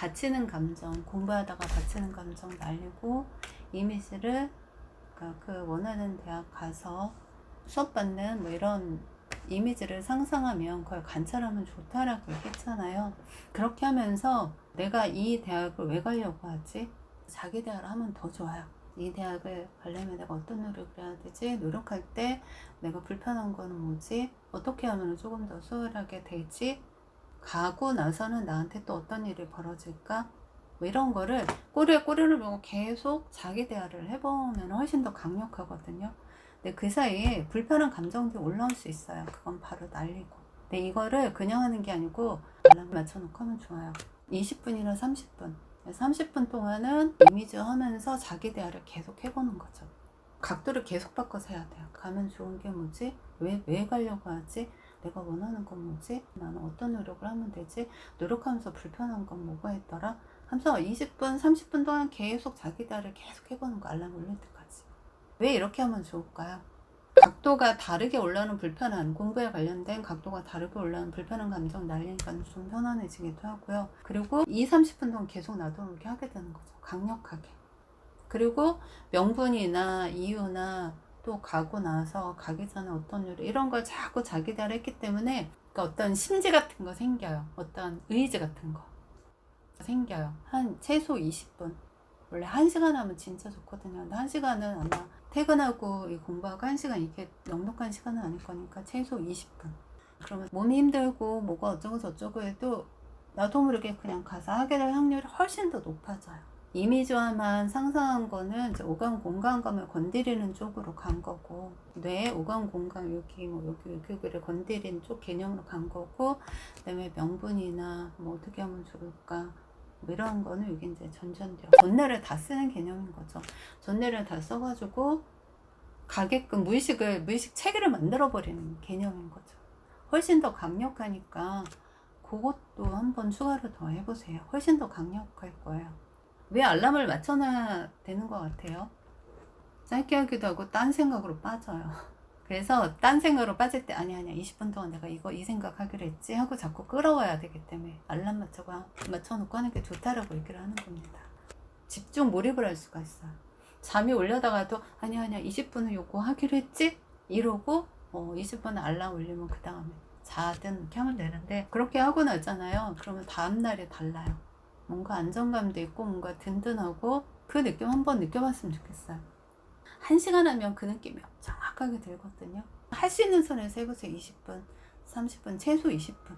바치는 감정, 공부하다가 바치는 감정 날리고 이미지를 그러니까 그 원하는 대학 가서 수업 받는 뭐 이런 이미지를 상상하면 그걸 관찰하면 좋다라고 얘기했잖아요. 그렇게 하면서 내가 이 대학을 왜 가려고 하지? 자기 대학을 하면 더 좋아요. 이 대학을 가려면 내가 어떤 노력을 해야 되지? 노력할 때 내가 불편한 거는 뭐지? 어떻게 하면 조금 더 수월하게 되지? 가고 나서는 나한테 또 어떤 일이 벌어질까? 뭐 이런 거를 꼬리에 꼬리를 물고 계속 자기 대화를 해보면 훨씬 더 강력하거든요. 근데 그 사이에 불편한 감정들이 올라올 수 있어요. 그건 바로 날리고. 근데 이거를 그냥 하는 게 아니고 알람 맞춰놓고 하면 좋아요. 20분이나 30분. 30분 동안은 이미지 하면서 자기 대화를 계속 해보는 거죠. 각도를 계속 바꿔서 해야 돼요. 가면 좋은 게 뭐지? 왜, 왜 가려고 하지? 내가 원하는 건 뭐지? 나는 어떤 노력을 하면 되지? 노력하면서 불편한 건 뭐가 있더라? 하면서 20분, 30분 동안 계속 자기 대화를 계속 해보는 거 알람 울릴 때까지. 왜 이렇게 하면 좋을까요? 각도가 다르게 올라오는 불편한 공부에 관련된 각도가 다르게 올라오는 불편한 감정 날리니까 좀 편안해지기도 하고요. 그리고 2, 30분 동안 계속 놔둬놓게 하게 되는 거죠. 강력하게. 그리고 명분이나 이유나 또 가고 나서 가기 전에 어떤 일 이런 걸 자꾸 자기 대화를 했기 때문에 그러니까 어떤 심지 같은 거 생겨요. 어떤 의지 같은 거 생겨요. 한 최소 20분. 원래 1시간 하면 진짜 좋거든요. 근데 1시간은 아마 퇴근하고 이 공부하고 1시간 이게 넉넉한 시간은 아닐 거니까 최소 20분. 그러면 몸이 힘들고 뭐가 어쩌고 저쩌고 해도 나도 모르게 그냥 가서 하게 될 확률이 훨씬 더 높아져요. 이미지화만 상상한 거는 이제 오감 공간감을 건드리는 쪽으로 간 거고 뇌 오감 공간 여기 뭐 여기 여기 여기를 건드리는 쪽 개념으로 간 거고 그다음에 명분이나 뭐 어떻게 하면 좋을까 뭐 이런 거는 여기 이제 전전되어 전뇌를 다 쓰는 개념인 거죠. 전뇌를 다 써가지고 가게끔 무의식을 무의식 체계를 만들어 버리는 개념인 거죠. 훨씬 더 강력하니까 그것도 한번 추가로 더 해보세요. 훨씬 더 강력할 거예요. 왜 알람을 맞춰놔야 되는 것 같아요? 짧게 하기도 하고 딴 생각으로 빠져요. 그래서 딴 생각으로 빠질 때 아니 아니야 20분 동안 내가 이거 이 생각 하기로 했지 하고 자꾸 끌어와야 되기 때문에 알람 맞춰가 맞춰놓고 하는 게 좋다라고 얘기를 하는 겁니다. 집중 몰입을 할 수가 있어요. 잠이 올려다가도 아니 아니야 20분은 요거 하기로 했지 이러고 어 20분 알람 울리면 그 다음에 자든 하면 되는데 그렇게 하고 나잖아요. 그러면 다음 날이 달라요. 뭔가 안정감도 있고 뭔가 든든하고 그 느낌 한번 느껴봤으면 좋겠어요. 한 시간 하면 그 느낌이 정확하게 들거든요. 할 수 있는 선에서 해보세요. 20분, 30분, 최소 20분.